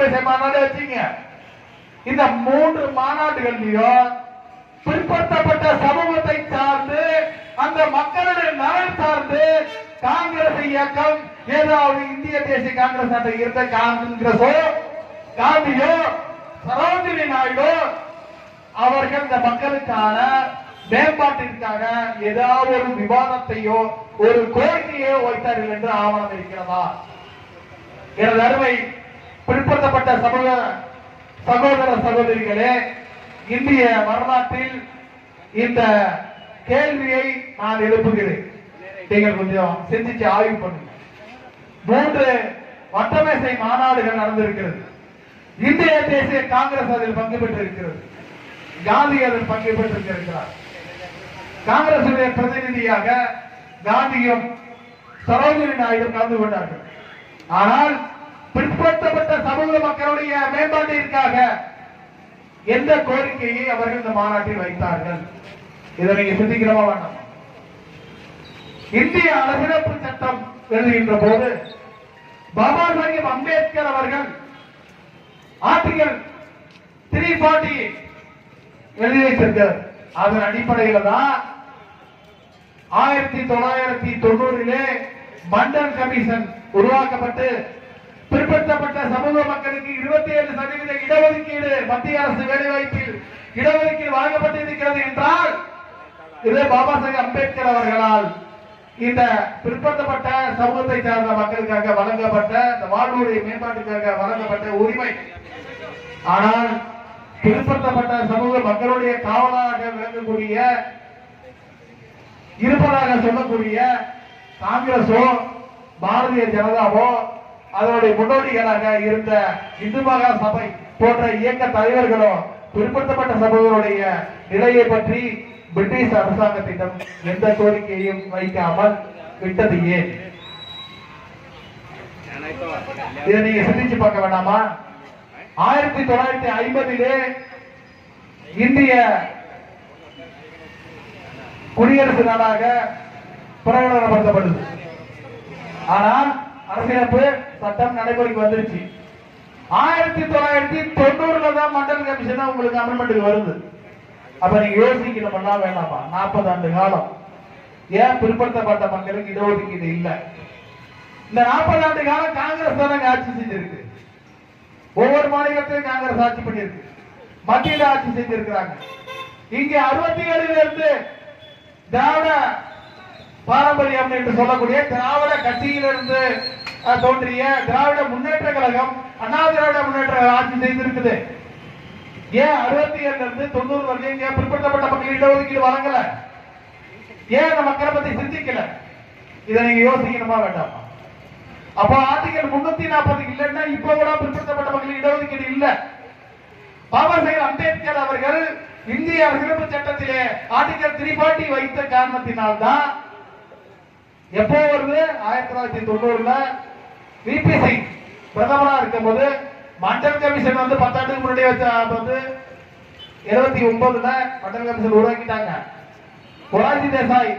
வட்டமேசை மாநாடு வச்சுங்க இந்த மூன்று மாநாடுகள்லயும் பிற்படுத்தப்பட்ட சமூகத்தை சார்ந்து அந்த மக்களுடைய நலன் சார்ந்து காங்கிரஸ் இயக்கம் ஏதாவது இந்திய தேசிய காங்கிரஸ் நாட்டில் இருந்த காங்கிரஸோ காந்தியோ சரோஜினி நாயுடு அவர்கள் இந்த மக்களுக்கான மேம்பாட்டிற்காக ஏதாவது ஒரு விவாதத்தையோ ஒரு கோரிக்கையோ வைத்தார்கள் என்று ஆவணம் இருக்கிறதா எனது அருமை பிற்படுத்தப்பட்ட சமூக சகோதர சகோதரிகளே இந்திய வரலாற்றில் இந்த கேள்வியை நான் எழுப்புகிறேன். நீங்கள் கொஞ்சம் சிந்திச்சு ஆய்வு பண்ணுங்க. மூன்று வட்டமேசை மாநாடுகள் நடந்திருக்கிறது. இந்திய தேசிய காங்கிரஸ் அதில் பங்கு பெற்றிருக்கிறது. காந்தி அதில் பங்கு பெற்றிருக்கிறார். காங்கிரசுடைய பிரதிநிதியாக காந்தியும் சரோஜினி நாயுடு கலந்து கொண்டார்கள். ஆனால் பிற்படுத்தப்பட்ட சமூக மக்களுடைய மேம்பாட்டிற்காக எந்த கோரிக்கையை அவர்கள் இந்த மாநாட்டில் வைத்தார்கள்? இதை நீங்க சிந்திக்கிறவா வேண்டாம்? இந்திய அரசியலமைப்பு சட்டம் எழுதுகின்ற போது பாபா சாஹிப் அம்பேத்கர் அவர்கள் ஆர்டிகல் த்ரீ ஃபார்ட்டி எழுதி வைத்திருக்கிறார் அதன் அடிப்படையில தான் ஆயிரத்தி தொள்ளாயிரத்தி தொண்ணூறிலே மண்டல் கமிஷன் உருவாக்கப்பட்டு பிற்படுத்தப்பட்ட சமூக மக்களுக்கு இருபத்தி ஏழு சதவீத இடஒதுக்கீடு மத்திய அரசு வேலைவாய்ப்பில் இடஒதுக்கீடு வழங்கப்பட்டிருக்கிறது என்றால் இது பாபா சாஹேப் அம்பேத்கர் அவர்களால் இந்த பிற்படுத்தப்பட்ட சமூகத்தை சார்ந்த மக்களுக்காக வழங்கப்பட்ட இந்த வாழ்வுடைய மேம்பாட்டுக்காக வழங்கப்பட்ட உரிமை. ஆனால் பிற்படுத்தப்பட்ட சமூக மக்களுடைய காவலாக விளங்கக்கூடிய இருப்பதாக சொல்லக்கூடிய காங்கிரஸோ பாரதிய ஜனதாவோ அதனுடைய முன்னோடிகளாக இருந்த இந்து மகா சபை போன்ற இயக்க தலைவர்களும் பிற்படுத்தப்பட்ட சமூகங்களுடைய நிலையை பற்றி பிரிட்டிஷ் அரசாங்கத்திடம் எந்த கோரிக்கையும் வைக்காமல் விட்டது ஏன்? இதை நீங்க சிந்திச்சு பார்க்க வேண்டாமா? ஆயிரத்தி தொள்ளாயிரத்தி ஐம்பதிலே இந்திய குடியரசு நாடாக பிரகடனப்படுத்தப்படுது ஆனால் அரசியலமைப்பு சட்டம் நடைமுறைக்கு வந்துருச்சு. ஆயிரத்தி தொள்ளாயிரத்தி தொண்ணூறுல தான் மண்டல் கமிஷன் உங்களுக்கு அமெண்ட்மெண்ட்டுக்கு வருது. அப்ப நீங்க யோசிக்கணும்னா வேண்டாமா? நாற்பது ஆண்டு காலம். ஏன் பிற்படுத்தப்பட்ட மக்களுக்கு இடஒதுக்கீடு இல்ல? இந்த நாற்பது ஆண்டு காலம் காங்கிரஸ் தானே ஆட்சி செஞ்சிருக்கு. ஒவ்வொரு மாநிலத்திலும் காங்கிரஸ் ஆட்சி பண்ணியிருக்கு. மத்தியில ஆட்சி செஞ்சிருக்கிறாங்க. இங்க அறுபத்தி ஏழுல இருந்து திராவிட பாரம்பரியம் என்று சொல்லக்கூடிய திராவிட கட்சியிலிருந்து தோன்றிய திராவிட முன்னேற்ற கழகம் அண்ணா திராவிட முன்னேற்ற கழகம் ஆட்சி செய்திருக்குது. ஏன் அறுபத்தி ஏழுல இருந்து தொண்ணூறு வரையும் ஏன் பிற்படுத்தப்பட்ட மக்கள் இடஒதுக்கீடு வழங்கல? ஏன் அந்த மக்களை பத்தி சிந்திக்கல? இதை நீங்க யோசிக்கணுமா வேண்டாமா? அப்போ ஆர்டிகல் முன்னூத்தி நாற்பது இல்லைன்னா இப்ப கூட பிற்படுத்தப்பட்ட மக்கள் இடஒதுக்கீடு இல்ல. பாபா சாஹிப் அம்பேத்கர் அவர்கள் இந்திய அரசியலமைப்பு சட்டத்திலே ஆர்டிகல் த்ரீ ஃபார்ட்டி வைத்த காரணத்தினால்தான் எப்போ வருது? ஆயிரத்தி தொள்ளாயிரத்தி தொண்ணூறுல விபி சிங் பிரதமராக இருக்கும்போது மண்டல் கமிஷன் வந்து பத்தாண்டுக்கு முன்னாடி வச்ச வந்து இருபத்தி ஒன்பதுல மண்டல் கமிஷன் உருவாக்கிட்டாங்க. மொரார்ஜி தேசாய்